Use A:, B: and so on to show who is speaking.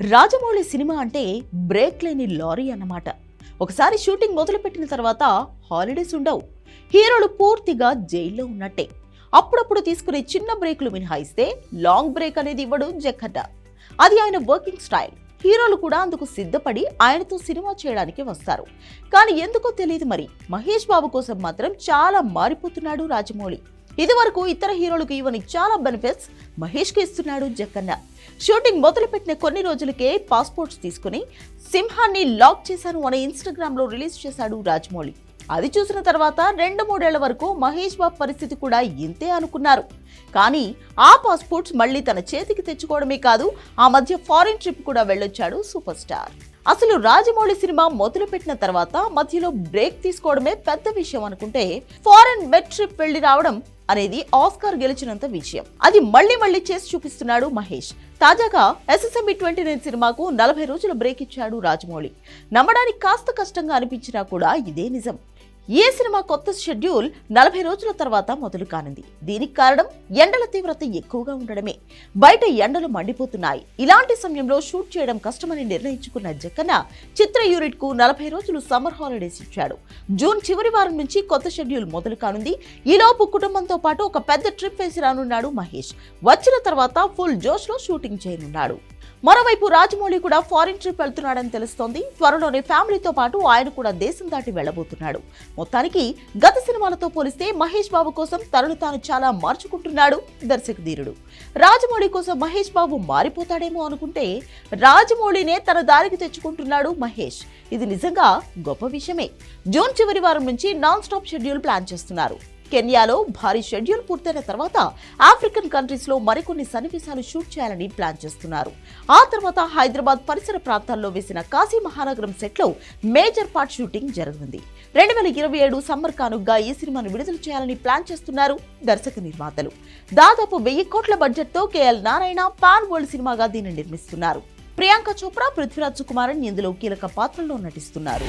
A: Rajamouli cinema అంటే break లేని lorry అన్నమాట. ఒకసారి షూటింగ్ మొదలుపెట్టిన తర్వాత హాలిడేస్ ఉండవు. హీరోలు పూర్తిగా జైల్లో ఉన్నట్టే. అప్పుడప్పుడు తీసుకునే చిన్న బ్రేకులు మినహాయిస్తే లాంగ్ బ్రేక్ అనేది ఇవ్వడం జక్కట అది ఆయన వర్కింగ్ స్టైల్. హీరోలు కూడా అందుకు సిద్ధపడి ఆయనతో సినిమా చేయడానికి వస్తారు. కానీ ఎందుకో తెలియదు మరి. మహేష్ బాబు కోసం మాత్రం చాలా మారిపోతున్నాడు రాజమౌళి. ఇదివరకు ఇతర హీరోలకు ఇవ్వని చాలా బెనిఫిట్స్ మహేష్కి ఇస్తున్నాడు జక్కన్న. షూటింగ్ మొదలుపెట్టిన కొన్ని రోజులకే పాస్పోర్ట్స్ తీసుకుని సింహాన్ని లాక్ చేశాను అనే ఇన్స్టాగ్రామ్లో రిలీజ్ చేశాడు రాజమౌళి. అది చూసిన తర్వాత రెండు మూడేళ్ళ వరకు మహేష్ బాబు పరిస్థితి కూడా ఇంతే అనుకున్నారు. కానీ ఆ పాస్పోర్ట్స్ మళ్ళీ తన చేతికి తెచ్చుకోవడమే కాదు ఆ మధ్య ఫారిన్ ట్రిప్ కూడా వెళ్ళొచ్చాడు సూపర్ స్టార్ అసలు రాజమౌళి సినిమా మొదలుపెట్టిన తర్వాత మధ్యలో బ్రేక్ తీసుకోవడమే పెద్ద విషయం అనుకుంటే ఫారెన్ మెడ్ ట్రిప్ వెళ్ళి రావడం అనేది ఆస్కార్ గెలిచినంత విషయం అది మళ్ళీ మళ్ళీ చేసి చూపిస్తున్నాడు మహేష్. తాజాగా ఎస్ఎస్ఎంబి ట్వంటీ నైన్ సినిమాకు నలభై రోజుల బ్రేక్ ఇచ్చాడు రాజమౌళి. నమ్మడానికి కాస్త కష్టంగా అనిపించినా కూడా ఇదే నిజం. ఏ సినిమా కొత్త షెడ్యూల్ నలభై రోజుల తర్వాత మొదలు కానుంది? దీనికి కారణం ఎండల తీవ్రత ఎక్కువగా ఉండడమే. బయట ఎండలు మండిపోతున్నాయి. ఇలాంటి సమయంలో షూట్ చేయడం కష్టమని నిర్ణయించుకున్న జక్కన్న చిత్ర యూనిట్కు నలభై రోజులు సమ్మర్ హాలిడేస్ ఇచ్చాడు. జూన్ చివరి వారం నుంచి కొత్త షెడ్యూల్ మొదలు కానుంది. ఈలోపు కుటుంబంతో పాటు ఒక పెద్ద ట్రిప్ వేసి రానున్నాడు మహేష్. వచ్చిన తర్వాత ఫుల్ జోష్లో షూటింగ్ చేయనున్నాడు. మరోవైపు రాజమౌళి కూడా ఫారిన్ ట్రిప్ వెళ్తున్నాడని తెలుస్తోంది. త్వరలోనే ఫ్యామిలీతో పాటు ఆయన కూడా దేశం దాటి వెళ్ళబోతున్నాడు మొత్తానికి గత సినిమాలతో పోలిస్తే మహేష్ బాబు కోసం తనను తాను చాలా మార్చుకుంటున్నాడు దర్శక ధీరుడు. రాజమౌళి కోసం మహేష్ బాబు మారిపోతాడేమో అనుకుంటే రాజమౌళినే తన దారికి తెచ్చుకుంటున్నాడు మహేష్. ఇది నిజంగా గొప్ప విషయమే. జూన్ చివరి వారం నుంచి నాన్ స్టాప్ షెడ్యూల్ ప్లాన్ చేస్తున్నారు. కెన్యాలో భారీ షెడ్యూల్ పూర్తయిన తర్వాత ఆఫ్రికన్ కంట్రీస్లో మరికొన్ని సన్నివేశాలు షూట్ చేయాలని ప్లాన్ చేస్తున్నారు. ఆ తర్వాత హైదరాబాద్ పరిసర ప్రాంతాల్లో వేసిన కాశీ మహానగరం సెట్లో మేజర్ పార్ట్ షూటింగ్ జరగనుంది. రెండు వేల ఇరవై ఏడు సమ్మర్ కానుగ్గా ఈ సినిమాను విడుదల చేయాలని ప్లాన్ చేస్తున్నారు దర్శక నిర్మాతలు. దాదాపు వెయ్యి కోట్ల బడ్జెట్తో కేఎల్ నారాయణ పాన్ వరల్డ్ సినిమాగా దీన్ని నిర్మిస్తున్నారు. ప్రియాంక చోప్రా పృథ్వీరాజ్ కుమారన్ ఇందులో కీలక పాత్రల్లో నటిస్తున్నారు.